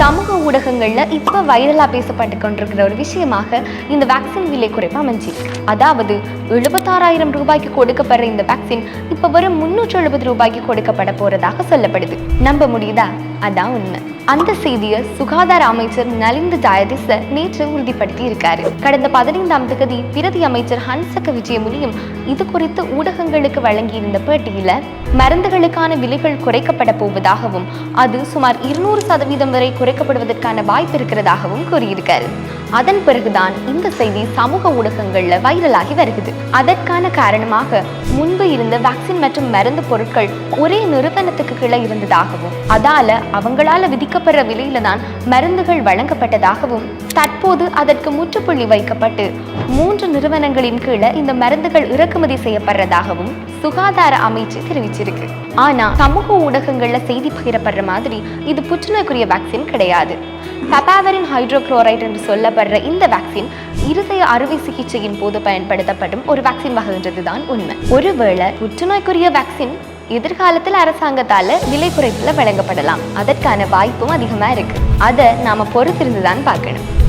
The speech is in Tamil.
சமூக ஊடகங்களில் இப்போ வைரலாக பேசப்பட்டு கொண்டிருக்கிற ஒரு விஷயமாக இந்த வேக்சின் விலை குறைப்பு அமைஞ்சிருக்கு அதாவது எழுபத்தாறாயிரம் ரூபாய்க்கு கொடுக்கப்படுற இந்த வேக்சின் இப்போ வெறும் முன்னூற்று எழுபது ரூபாய்க்கு கொடுக்கப்பட போகிறதாக சொல்லப்படுது. நம்ப முடியுதா? அதான் உண்மை. அந்த செய்தியை சுகாதார அமைச்சர் நலிந்து ஜாயதிச நேற்று உறுதிப்படுத்தி இருக்காரு. கடந்த பதினைந்தாம் தேதி பிரதி அமைச்சர் ஹன்சக விஜயமுனியும் இது குறித்து ஊடகங்களுக்கு வழங்கியிருந்த பேட்டியில மருந்துகளுக்கான விலைகள் குறைக்கப்பட போவதாகவும் அது சுமார் இருநூறு சதவீதம் வரை குறைக்கப்படுவதற்கான வாய்ப்பு இருக்கிறதாகவும் கூறியிருக்காரு அதன் பிறகுதான் இந்த செய்தி சமூக ஊடகங்கள்ல வைரலாகி வருகிறது. அதற்கான காரணமாக முன்பு இருந்த வேக்சின் மற்றும் மருந்து பொருட்கள் ஒரே நிறுவனத்துக்கு கீழே இருந்ததாகவும் அதால அவங்களால விதிக்கப்படுற விலையில தான் மருந்துகள் வழங்கப்பட்டதாகவும் தற்போது அதற்கு முற்றுப்புள்ளி வைக்கப்பட்டு மூன்று நிறுவனங்களின் கீழே இந்த மருந்துகள் இறக்குமதி செய்யப்படுறதாகவும் சுகாதார அமைச்சு தெரிவிச்சிருக்கு. ஆனா சமூக ஊடகங்கள்ல செய்தி பகிரப்படுற மாதிரி இது புற்றுநோய்க்குரிய வேக்சின் கிடையாது. பபாவரின் ஹைட்ரோக்ளோரைட் என்று சொல்லப்படுற இந்த வேக்சின் இருதய அறுவை சிகிச்சையின் போது பயன்படுத்தப்படும் ஒரு வேக்சின் வகைன்றதுதான் உண்மை. ஒருவேளை புற்றுநோய்க்குரிய வேக்சின் எதிர்காலத்தில் அரசாங்கத்தால விலை குறைப்புல வழங்கப்படலாம். அதற்கான வாய்ப்பும் அதிகமா இருக்கு. அதை நாம பொறுத்திருந்து தான் பார்க்கணும்.